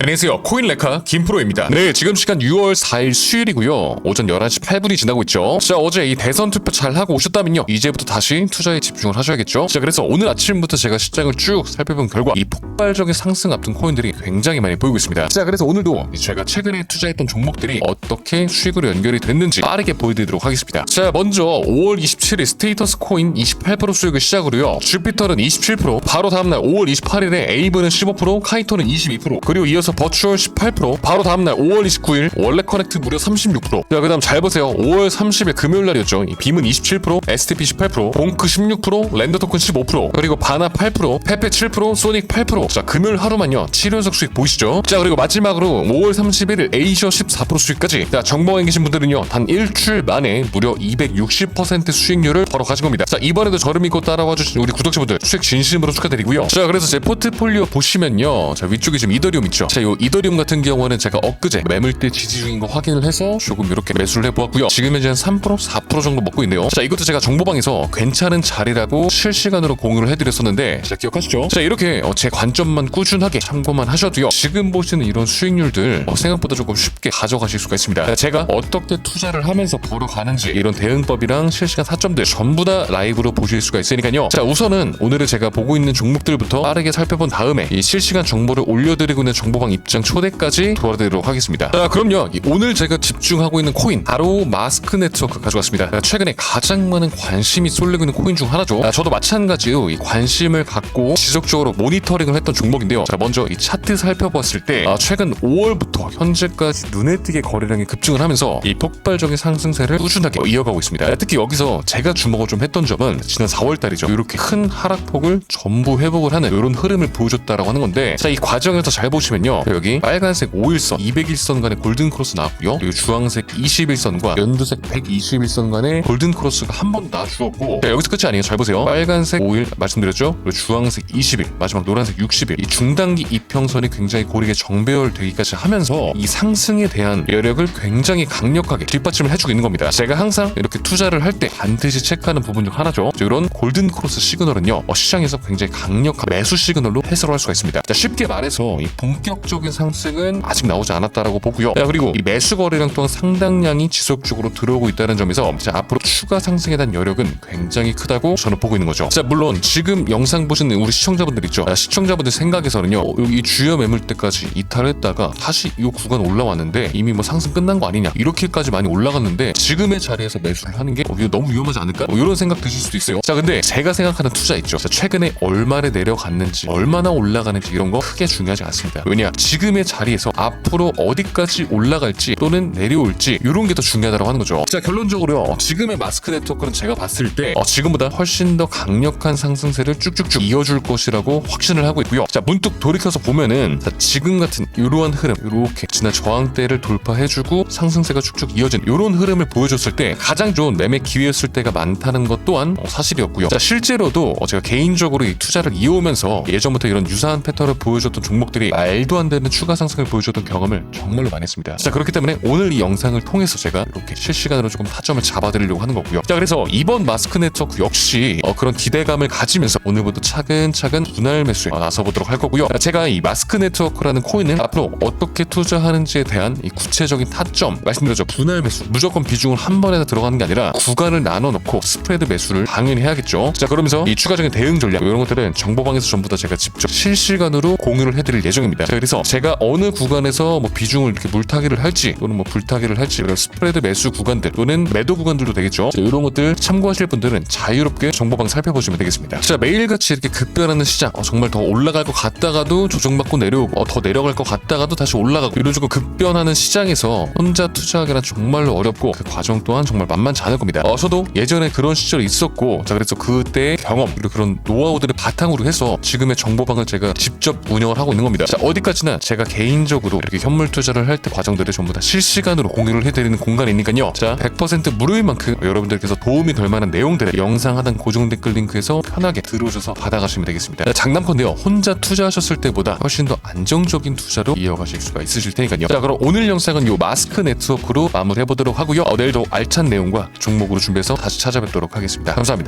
안녕하세요. 코인 레카 김프로입니다. 네 지금 시간 6월 4일 수요일이고요. 오전 11시 8분이 지나고 있죠. 자 어제 이 대선 투표 잘 하고 오셨다면요. 이제부터 다시 투자에 집중을 하셔야겠죠. 자 그래서 오늘 아침부터 제가 시장을 쭉 살펴본 결과 이 폭발적인 상승 앞둔 코인들이 굉장히 많이 보이고 있습니다. 자 그래서 오늘도 제가 최근에 투자했던 종목들이 어떻게 수익으로 연결이 됐는지 빠르게 보여드리도록 하겠습니다. 자 먼저 5월 27일 스테이터스 코인 28% 수익을 시작으로요. 주피터는 27% 바로 다음날 5월 28일에 에이브는 15% 카이토는 22% 그리고 이어서 버추얼 18% 바로 다음날 5월 29일 원래 커넥트 무려 36%자 그다음 잘 보세요. 5월 30일 금요일 날이었죠. 이 빔은 27% STP 18% 봉크 16% 랜더 토큰 15% 그리고 바나 8% 페페 7% 소닉 8%자 금요일 하루만요. 7연속 수익 보이시죠? 자 그리고 마지막으로 5월 31일 에이셔 14% 수익까지. 자 정보에 계신 분들은요. 단 일주일 만에 무려 260% 수익률을 벌어 가진 겁니다. 자 이번에도 저를 믿고 따라와 주신 우리 구독자분들 수익 진심으로 축하드리고요. 자 그래서 제 포트폴리오 보시면요. 자 위쪽에 지금 이더리움 있죠 자 요 이더리움 같은 경우는 제가 엊그제 매물대 지지 중인 거 확인을 해서 조금 이렇게 매수를 해보았고요. 지금 현재 한 3% 4% 정도 먹고 있네요. 자 이것도 제가 정보방에서 괜찮은 자리라고 실시간으로 공유를 해드렸었는데 자 기억하시죠? 자 이렇게 어, 제 관점만 꾸준하게 참고만 하셔도요. 지금 보시는 이런 수익률들 어, 생각보다 조금 쉽게 가져가실 수가 있습니다. 자, 제가 어떻게 투자를 하면서 보러 가는지 이런 대응법이랑 실시간 사점들 전부 다 라이브로 보실 수가 있으니까요. 자 우선은 오늘은 제가 보고 있는 종목들부터 빠르게 살펴본 다음에 이 실시간 정보를 올려드리고 있는 정보방 입장 초대까지 도와드리도록 하겠습니다. 자 그럼요. 이 오늘 제가 집중하고 있는 코인 바로 마스크 네트워크 가져왔습니다. 자, 최근에 가장 많은 관심이 쏠리고 있는 코인 중 하나죠. 자, 저도 마찬가지로 이 관심을 갖고 지속적으로 모니터링을 했던 종목인데요. 자 먼저 이 차트 살펴봤을 때 아, 최근 5월부터 현재까지 눈에 띄게 거래량이 급증을 하면서 이 폭발적인 상승세를 꾸준하게 이어가고 있습니다. 자, 특히 여기서 제가 주목을 좀 했던 점은 지난 4월달이죠. 이렇게 큰 하락폭을 전부 회복을 하는 이런 흐름을 보여줬다라고 하는 건데 자 이 과정에서 잘 보시면요 자, 여기 빨간색 5일선 200일선 간의 골든 크로스 나왔고요. 그리고 주황색 21선과 연두색 121선 간의 골든 크로스가 한번 나주었고. 자 여기서 끝이 아니에요. 잘 보세요. 빨간색 5일 말씀드렸죠? 그리고 주황색 20일 마지막 노란색 60일. 이 중단기 이평선이 굉장히 고르게 정배열되기까지 하면서 이 상승에 대한 여력을 굉장히 강력하게 뒷받침을 해주고 있는 겁니다. 제가 항상 이렇게 투자를 할 때 반드시 체크하는 부분 중 하나죠. 자, 이런 골든 크로스 시그널은요 어, 시장에서 굉장히 강력한 매수 시그널로 해석을 할 수가 있습니다. 자, 쉽게 말해서 이 본격 적인 상승은 아직 나오지 않았다라고 보고요. 자, 그리고 이 매수 거래량 또한 상당량이 지속적으로 들어오고 있다는 점에서 자, 앞으로 추가 상승에 대한 여력은 굉장히 크다고 저는 보고 있는 거죠. 자 물론 지금 영상 보시는 우리 시청자분들 있죠? 자, 시청자분들 생각에서는요 어, 여기 주요 매물대까지 이탈했다가 다시 이 구간 올라왔는데 이미 뭐 상승 끝난 거 아니냐 이렇게까지 많이 올라갔는데 지금의 자리에서 매수를 하는 게 어, 이거 너무 위험하지 않을까? 뭐 이런 생각 드실 수도 있어요. 자 근데 제가 생각하는 투자 있죠? 자, 최근에 얼마나 내려갔는지 얼마나 올라가는지 이런 거 크게 중요하지 않습니다. 왜냐 지금의 자리에서 앞으로 어디까지 올라갈지 또는 내려올지 이런 게 더 중요하다고 하는 거죠. 자 결론적으로요 지금의 마스크 네트워크는 제가 봤을 때 어, 지금보다 훨씬 더 강력한 상승세를 쭉쭉쭉 이어줄 것이라고 확신을 하고 있고요. 자 문득 돌이켜서 보면은 자, 지금 같은 이러한 흐름 이렇게 지난 저항대를 돌파해주고 상승세가 쭉쭉 이어진 이런 흐름을 보여줬을 때 가장 좋은 매매 기회였을 때가 많다는 것 또한 어, 사실이었고요. 자 실제로도 어, 제가 개인적으로 이 투자를 이어오면서 예전부터 이런 유사한 패턴을 보여줬던 종목들이 말도 안 되는 추가 상승을 보여줬던 경험을 정말로 많이 했습니다. 자 그렇기 때문에 오늘 이 영상을 통해서 제가 이렇게 실시간으로 조금 타점을 잡아드리려고 하는 거고요. 자 그래서 이번 마스크 네트워크 역시 어, 그런 기대감을 가지면서 오늘부터 차근차근 분할 매수에 어, 나서보도록 할 거고요. 자, 제가 이 마스크 네트워크라는 코인을 앞으로 어떻게 투자하는지에 대한 이 구체적인 타점 말씀드렸죠. 분할 매수. 무조건 비중을 한 번에 다 들어가는 게 아니라 구간을 나눠 놓고 스프레드 매수를 당연히 해야겠죠. 자 그러면서 이 추가적인 대응 전략 이런 것들은 정보방에서 전부 다 제가 직접 실시간으로 공유를 해드릴 예정입니다. 자 그래서 제가 어느 구간에서 뭐 비중을 이렇게 물타기를 할지 또는 뭐 불타기를 할지 스프레드 매수 구간들 또는 매도 구간들도 되겠죠. 자, 이런 것들 참고하실 분들은 자유롭게 정보방 살펴보시면 되겠습니다. 자 매일같이 이렇게 급변하는 시장. 어, 정말 더 올라갈 것 같다가도 조정받고 내려오고 어, 더 내려갈 것 같다가도 다시 올라가고 이런 식으로 급변하는 시장에서 혼자 투자하기란 정말로 어렵고 그 과정 또한 정말 만만치 않을 겁니다. 어, 저도 예전에 그런 시절이 있었고 자 그래서 그때의 경험 그리고 그런 노하우들을 바탕으로 해서 지금의 정보방을 제가 직접 운영을 하고 있는 겁니다. 자 어디까지 나 제가 개인적으로 이렇게 현물 투자를 할 때 과정들을 전부 다 실시간으로 공유를 해드리는 공간이니까요. 자 100% 무료인 만큼 여러분들께서 도움이 될 만한 내용들을 영상 하단 고정 댓글 링크에서 편하게 들어오셔서 받아가시면 되겠습니다. 자, 장담컨대요. 혼자 투자하셨을 때보다 훨씬 더 안정적인 투자로 이어가실 수가 있으실 테니까요. 자 그럼 오늘 영상은 요 마스크 네트워크로 마무리해보도록 하고요. 어, 내일도 알찬 내용과 종목으로 준비해서 다시 찾아뵙도록 하겠습니다. 감사합니다